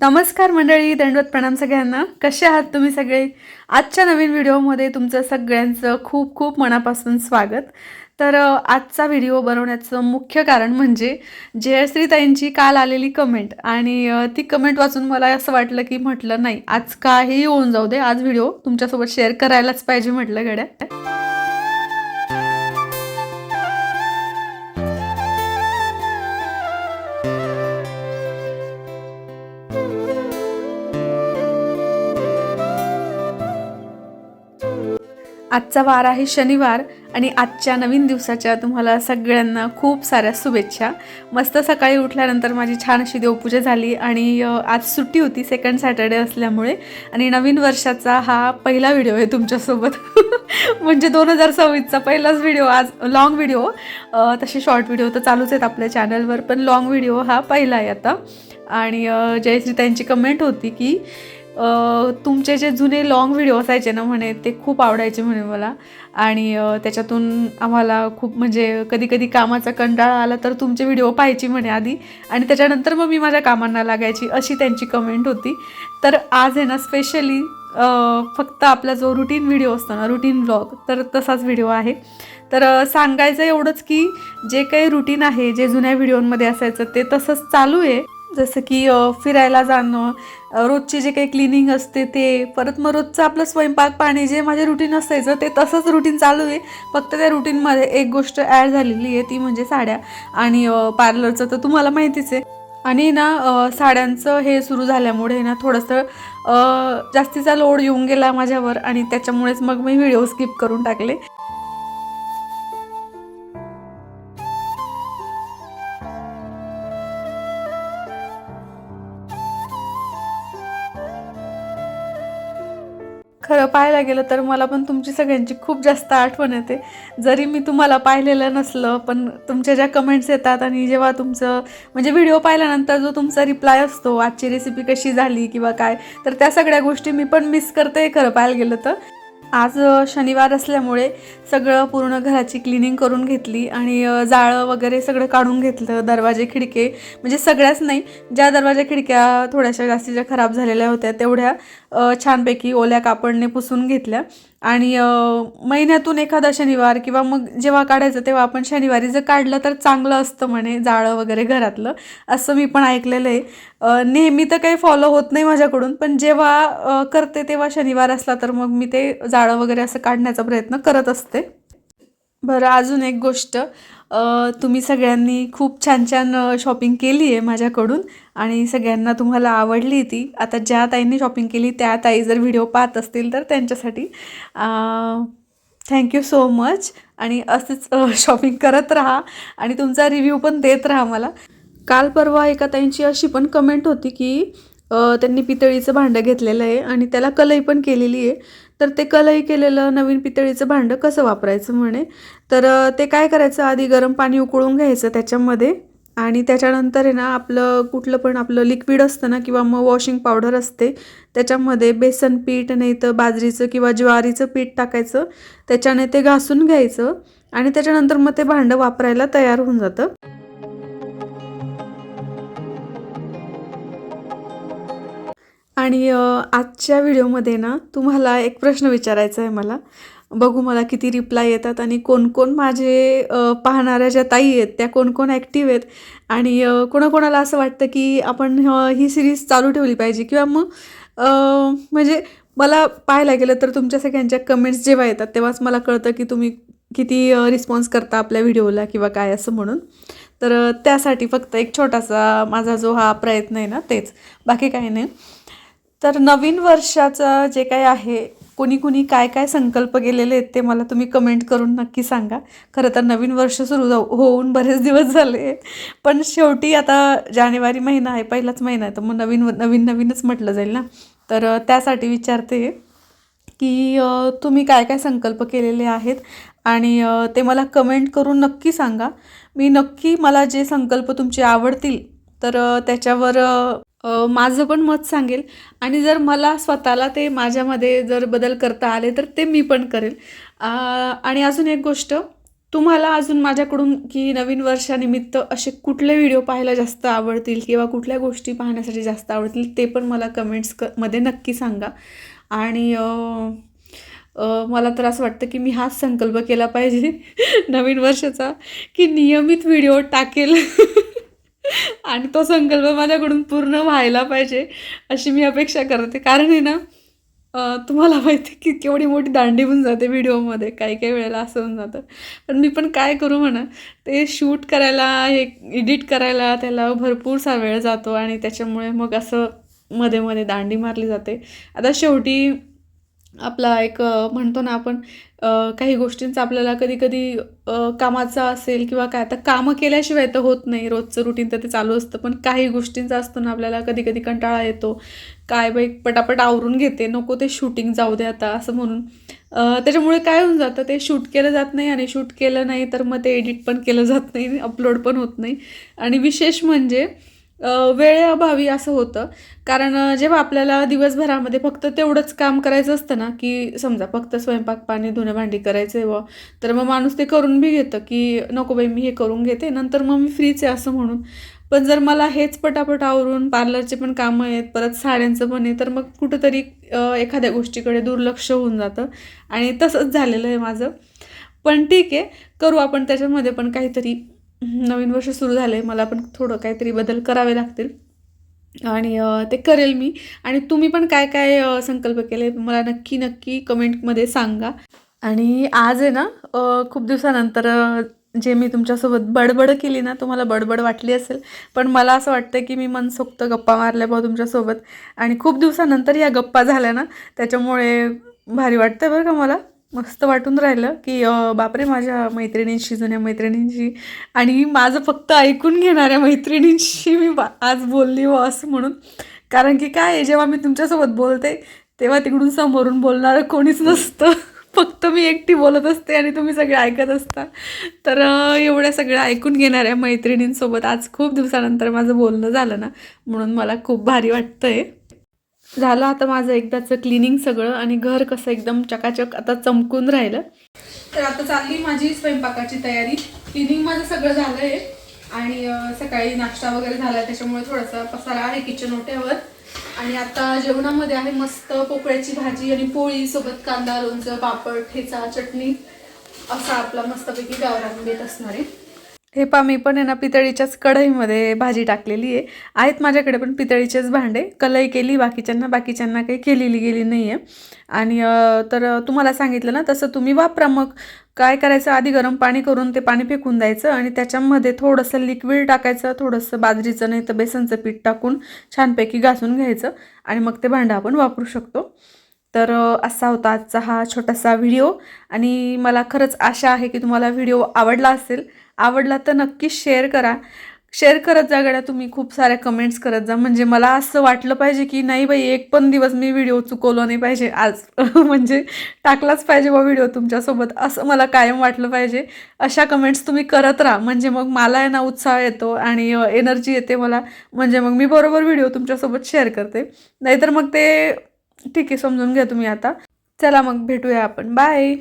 नमस्कार मंडळी दंडवत प्रणाम सगळ्यांना. कसे आहात तुम्ही सगळे? आजच्या नवीन व्हिडिओमध्ये तुमचं सगळ्यांचं खूप खूप मनापासून स्वागत. तर आजचा व्हिडिओ बनवण्याचं मुख्य कारण म्हणजे जयश्रीताईंची काल आलेली कमेंट. आणि ती कमेंट वाचून मला असं वाटलं की म्हटलं नाही आज काही होऊन जाऊ दे. आज व्हिडिओ तुमच्यासोबत शेअर करायलाच पाहिजे म्हटलं गड्या. आजचा वार आहे शनिवार आणि आजच्या नवीन दिवसाच्या तुम्हाला सगळ्यांना खूप साऱ्या शुभेच्छा. मस्त सकाळी उठल्यानंतर माझी छान अशी देवपूजा झाली आणि आज सुट्टी होती सेकंड सॅटर्डे असल्यामुळे आणि नवीन वर्षाचा हा पहिला व्हिडिओ आहे तुमच्यासोबत. म्हणजे दोन हजार सव्वीसचा पहिलाच व्हिडिओ आज लॉंग व्हिडिओ तसे शॉर्ट व्हिडिओ तर चालूच आहेत आपल्या चॅनलवर पण लॉंग व्हिडिओ हा पहिला आहे आता. आणि जयश्री त्यांची कमेंट होती की तुमचे जे जुने लॉंग व्हिडिओ असायचे ना म्हणे ते खूप आवडायचे म्हणे मला. आणि त्याच्यातून आम्हाला खूप म्हणजे कधी कधी कामाचा कंटाळा आला तर तुमचे व्हिडिओ पाहायची म्हणे आधी. आणि त्याच्यानंतर मग मी माझ्या कामांना लागायची अशी त्यांची कमेंट होती. तर आज आहे ना स्पेशली फक्त आपला जो रुटीन व्हिडिओ असतो ना रुटीन ब्लॉग तर तसाच व्हिडिओ आहे. तर सांगायचं एवढंच की जे काही रुटीन आहे जे जुन्या व्हिडिओमध्ये असायचं ते तसंच चालू आहे. जसं की फिरायला जाणं रोजचे रोजची जे काही क्लिनिंग असते ते परत मग रोजचं आपलं स्वयंपाक पाणी जे माझे रुटीन असायचं ते तसंच रुटीन चालू आहे. फक्त त्या रुटीनमध्ये एक गोष्ट ॲड झालेली आहे ती म्हणजे साड्या आणि पार्लरचं तर तुम्हाला माहितीच आहे. आणि ना साड्यांचं हे सुरू झाल्यामुळे ना थोडंसं जास्तीचा लोड येऊन गेला माझ्यावर आणि त्याच्यामुळेच मग मी व्हिडिओ स्किप करून टाकले. खरं पाहायला गेलं तर मला पण तुमची सगळ्यांची खूप जास्त आठवण येते. जरी मी तुम्हाला पाहिलेलं नसलं पण तुमच्या ज्या कमेंट्स येतात आणि जेव्हा तुमचं म्हणजे व्हिडिओ पाहिल्यानंतर जो तुमचा रिप्लाय असतो आजची रेसिपी कशी झाली किंवा काय तर त्या सगळ्या गोष्टी मी पण मिस करते खरं पाहायला गेलं तर. आज शनिवार असल्यामुळे सगळं पूर्ण घराची क्लिनिंग करून घेतली आणि जाळं वगैरे सगळं काढून घेतलं दरवाजे खिडके म्हणजे सगळ्याच नाही ज्या दरवाजा खिडक्या थोड्याशा जास्तीच्या खराब झालेल्या होत्या तेवढ्या छानपैकी ओल्या कापडने पुसून घेतल्या. आणि महिन्यातून एखादा शनिवार किंवा मग जेव्हा काढायचं तेव्हा आपण शनिवारी जर काढलं तर चांगलं असतं म्हणे जाळं वगैरे घरातलं. असं मी पण ऐकलेलं आहे. नेहमी तर काही फॉलो होत नाही माझ्याकडून पण जेव्हा करते तेव्हा शनिवार असला तर मग मी ते जाळं वगैरे असं काढण्याचा प्रयत्न करत असते. बरं अजून एक गोष्ट. तुम्ही सगळ्यांनी खूप छान छान शॉपिंग केली आहे माझ्याकडून आणि सगळ्यांना तुम्हाला आवडली ती. आता ज्या ताईंनी शॉपिंग केली त्या ताई जर व्हिडिओ पाहत असतील तर त्यांच्यासाठी. थँक्यू सो मच आणि असंच शॉपिंग करत राहा आणि तुमचा रिव्ह्यू पण देत राहा मला. काल परवा एका ताईंची अशी पण कमेंट होती की त्यांनी पितळीचं भांडं घेतलेलं आहे आणि त्याला कलई पण केलेली आहे. तर ते कलई केलेलं नवीन पितळीचं भांडं कसं वापरायचं म्हणे? तर ते काय करायचं? आधी गरम पाणी उकळून घ्यायचं त्याच्यामध्ये आणि त्याच्यानंतर आहे ना आपलं कुठलं पण आपलं लिक्विड असतं ना किंवा मग वॉशिंग पावडर असते त्याच्यामध्ये बेसन पीठ नाही तर बाजरीचं किंवा ज्वारीचं पीठ टाकायचं त्याच्याने ते घासून घ्यायचं आणि त्याच्यानंतर मग ते भांडं वापरायला तयार होऊन जातं. आणि आजच्या व्हिडिओमध्ये ना तुम्हाला एक प्रश्न विचारायचा आहे मला. बघू मला किती रिप्लाय येतात आणि कोण कोण माझे पाहणाऱ्या ज्या ताई आहेत त्या कोण कोण ॲक्टिव्ह आहेत. आणि कोणाकोणाला असं वाटतं की आपण ही सिरीज चालू ठेवली पाहिजे किंवा मग म्हणजे मला पाहायला गेलं तर तुमच्या सगळ्यांच्या कमेंट्स जेव्हा येतात तेव्हाच मला कळतं की तुम्ही किती रिस्पॉन्स करता आपल्या व्हिडिओला किंवा काय असं म्हणून. तर त्यासाठी फक्त एक छोटासा माझा जो हा प्रयत्न आहे ना तेच. बाकी काही नाही. तर नवीन वर्षाचं जे काही आहे कोणी कुणी काय काय संकल्प गेलेले आहेत ते मला तुम्ही कमेंट करून नक्की सांगा. खरं तर नवीन वर्ष सुरू जाऊ होऊन बरेच दिवस झाले पण शेवटी आता जानेवारी महिना आहे पहिलाच महिना आहे तर मग नवीन नवीन नवीनच म्हटलं जाईल ना? तर त्यासाठी विचारते की तुम्ही काय काय संकल्प केलेले आहेत? आणि ते मला कमेंट करून नक्की सांगा. मी नक्की मला जे संकल्प तुमचे आवडतील तर त्याच्यावर माझं पण मत सांगेल. आणि जर मला स्वतःला ते माझ्यामध्ये जर बदल करता आले तर ते मी पण करेल. आणि अजून एक गोष्ट तुम्हाला अजून माझ्याकडून की नवीन वर्षानिमित्त असे कुठले व्हिडिओ पाहायला जास्त आवडतील किंवा कुठल्या गोष्टी पाहण्यासाठी जास्त आवडतील ते पण मला कमेंट्स क मध्ये नक्की सांगा. आणि मला तर असं वाटतं की मी हाच संकल्प केला पाहिजे. नवीन वर्षाचा की नियमित व्हिडिओ टाकेल. आणि तो संकल्प माझ्याकडून पूर्ण व्हायला पाहिजे अशी मी अपेक्षा करते. कारण आहे ना तुम्हाला माहिती की केवढी मोठी दांडी होऊन जाते व्हिडिओमध्ये. काही काही वेळेला असं होऊन जातं. पण मी पण काय करू म्हणा ते शूट करायला हे एडिट करायला त्याला भरपूरसा वेळ जातो आणि त्याच्यामुळे मग असं मध्ये मध्ये दांडी मारली जाते. आता शेवटी आपला एक म्हणतो ना आपण काही गोष्टींचा आपल्याला कधी कधी कामाचा असेल किंवा काय आता कामं केल्याशिवाय तर होत नाही रोजचं रुटीन तर ते चालू असतं. पण काही गोष्टींचा असतो ना आपल्याला कधी कधी कंटाळा येतो. काय बाई पटापट आवरून घेते नको ते शूटिंग जाऊ दे आता असं म्हणून. त्याच्यामुळे काय होऊन जातं ते शूट केलं जात नाही आणि शूट केलं नाही तर मग ते एडिट पण केलं जात नाही अपलोड पण होत नाही. आणि विशेष म्हणजे वेळेअभावी असं होतं. कारण जेव्हा आपल्याला दिवसभरामध्ये फक्त तेवढंच काम करायचं असतं ना की समजा फक्त स्वयंपाक पाणी धुणं भांडी करायचं आहे व तर मग माणूस ते करून बी घेतं की नको बाई मी हे करून घेते नंतर मग मी फ्रीच आहे असं म्हणून. पण जर मला हेच पटापट आवरून पार्लरचे पण कामं आहेत परत साड्यांचं पण आहे तर मग कुठंतरी एखाद्या गोष्टीकडे दुर्लक्ष होऊन जातं. आणि तसंच झालेलं आहे माझं. पण ठीक आहे करू आपण त्याच्यामध्ये पण काहीतरी नवीन वर्ष सुरू झालं आहे मला पण थोडं काहीतरी बदल करावे लागतील. आणि ते करेल मी. आणि तुम्ही पण काय काय संकल्प केले मला नक्की नक्की कमेंटमध्ये सांगा. आणि आज आहे ना खूप दिवसानंतर जे मी तुमच्यासोबत बडबड केली ना तुम्हाला बडबड वाटली असेल. पण मला असं वाटतं की मी मनसोक्त गप्पा मारल्या बा तुमच्यासोबत. आणि खूप दिवसानंतर या गप्पा झाल्या ना त्याच्यामुळे भारी वाटतं बरं का मला. मस्त वाटून राहिलं की बापरे माझ्या मैत्रिणींशी जुन्या मैत्रिणींशी आणि माझं फक्त ऐकून घेणाऱ्या मैत्रिणींशी मी बा आज बोलली हो असं म्हणून. कारण की काय आहे, जेव्हा मी तुमच्यासोबत बोलते तेव्हा तिकडून समोरून बोलणारं कोणीच नसतं. फक्त मी एकटी बोलत असते आणि तुम्ही सगळे ऐकत असता. तर एवढ्या सगळ्या ऐकून घेणाऱ्या मैत्रिणींसोबत आज खूप दिवसानंतर माझं बोलणं झालं ना म्हणून मला खूप भारी वाटतं आहे झालं आता माझं एकदाचं क्लिनिंग सगळं आणि घर कसं एकदम चकाचक आता चमकून राहिलं. तर आता चालली माझी स्वयंपाकाची तयारी. क्लिनिंग माझं सगळं झालं आहे आणि सकाळी नाश्ता वगैरे झाला त्याच्यामुळे थोडासा पसारा आहे किचन ओट्यावर. आणि आता जेवणामध्ये आहे मस्त पोकळ्याची भाजी आणि पोळी सोबत कांदा लोणचं पापड ठेचा चटणी. असा आपला मस्तपैकी गावरान बेत असणार आहे. हे पा मी पण आहे ना पितळीच्याच कढईमध्ये भाजी टाकलेली आहे. आहेत माझ्याकडे पण पितळीचेच भांडे. कलई केली बाकीच्यांना बाकीच्यांना काही केलेली गेली नाही आहे आणि तर तुम्हाला सांगितलं ना तसं तुम्ही वापरा मग. काय करायचं? आधी गरम पाणी करून ते पाणी फेकून द्यायचं आणि त्याच्यामध्ये थोडंसं लिक्विड टाकायचं थोडंसं बाजरीचं नाही तर बेसनचं पीठ टाकून छानपैकी घासून घ्यायचं आणि मग ते भांडं आपण वापरू शकतो. तर असा होता आजचा हा छोटासा व्हिडिओ. आणि मला खरंच आशा आहे की तुम्हाला व्हिडिओ आवडला असेल. आवडला तर नक्की शेअर करा. शेअर करत जा गड्या तुम्ही खूप साऱ्या कमेंट्स करत जा. म्हणजे मला असं वाटलं पाहिजे की नाही बाई एक पण दिवस मी व्हिडिओ चुकवलो नाही पाहिजे. आज म्हणजे टाकलाच पाहिजे बा व्हिडिओ तुमच्यासोबत. असं मला कायम वाटलं पाहिजे. अशा कमेंट्स तुम्ही करत राहा. म्हणजे मग मला आहे ना उत्साह येतो आणि एनर्जी येते मला. म्हणजे मग मी बरोबर व्हिडिओ तुमच्यासोबत शेअर करते. नाहीतर मग ते ठीक आहे समजून घ्या तुम्ही आता. चला मग भेटूया आपण. बाय